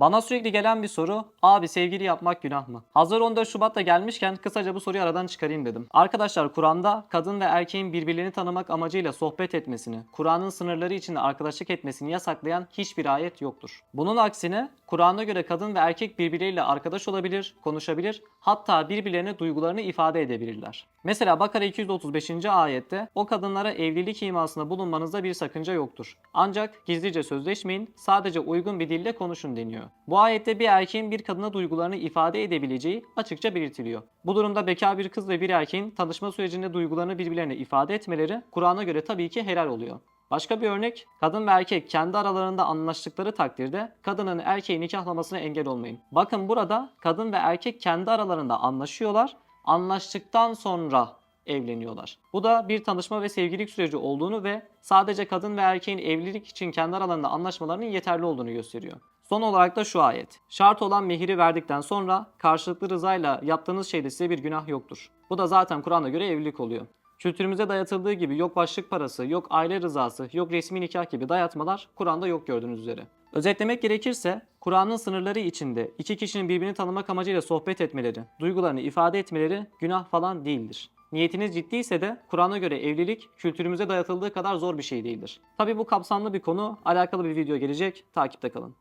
Bana sürekli gelen bir soru, abi sevgili yapmak günah mı? Hazır 14 Şubat'ta gelmişken kısaca bu soruyu aradan çıkarayım dedim. Arkadaşlar Kur'an'da kadın ve erkeğin birbirlerini tanımak amacıyla sohbet etmesini, Kur'an'ın sınırları içinde arkadaşlık etmesini yasaklayan hiçbir ayet yoktur. Bunun aksine Kur'an'a göre kadın ve erkek birbirleriyle arkadaş olabilir, konuşabilir, hatta birbirlerine duygularını ifade edebilirler. Mesela Bakara 235. ayette o kadınlara evlilik imasında bulunmanızda bir sakınca yoktur. Ancak gizlice sözleşmeyin, sadece uygun bir dille konuşun deniyor. Bu ayette bir erkeğin bir kadına duygularını ifade edebileceği açıkça belirtiliyor. Bu durumda bekar bir kız ve bir erkeğin tanışma sürecinde duygularını birbirlerine ifade etmeleri Kur'an'a göre tabii ki helal oluyor. Başka bir örnek, kadın ve erkek kendi aralarında anlaştıkları takdirde kadının erkeği nikahlamasına engel olmayın. Bakın burada kadın ve erkek kendi aralarında anlaşıyorlar, anlaştıktan sonra evleniyorlar. Bu da bir tanışma ve sevgililik süreci olduğunu ve sadece kadın ve erkeğin evlilik için kendi aralarında anlaşmalarının yeterli olduğunu gösteriyor. Son olarak da şu ayet. Şart olan mehiri verdikten sonra karşılıklı rızayla yaptığınız şeyde size bir günah yoktur. Bu da zaten Kur'an'a göre evlilik oluyor. Kültürümüze dayatıldığı gibi yok başlık parası, yok aile rızası, yok resmi nikah gibi dayatmalar Kur'an'da yok gördüğünüz üzere. Özetlemek gerekirse Kur'an'ın sınırları içinde iki kişinin birbirini tanımak amacıyla sohbet etmeleri, duygularını ifade etmeleri günah falan değildir. Niyetiniz ciddiyse de Kur'an'a göre evlilik kültürümüze dayatıldığı kadar zor bir şey değildir. Tabi bu kapsamlı bir konu, alakalı bir video gelecek, takipte kalın.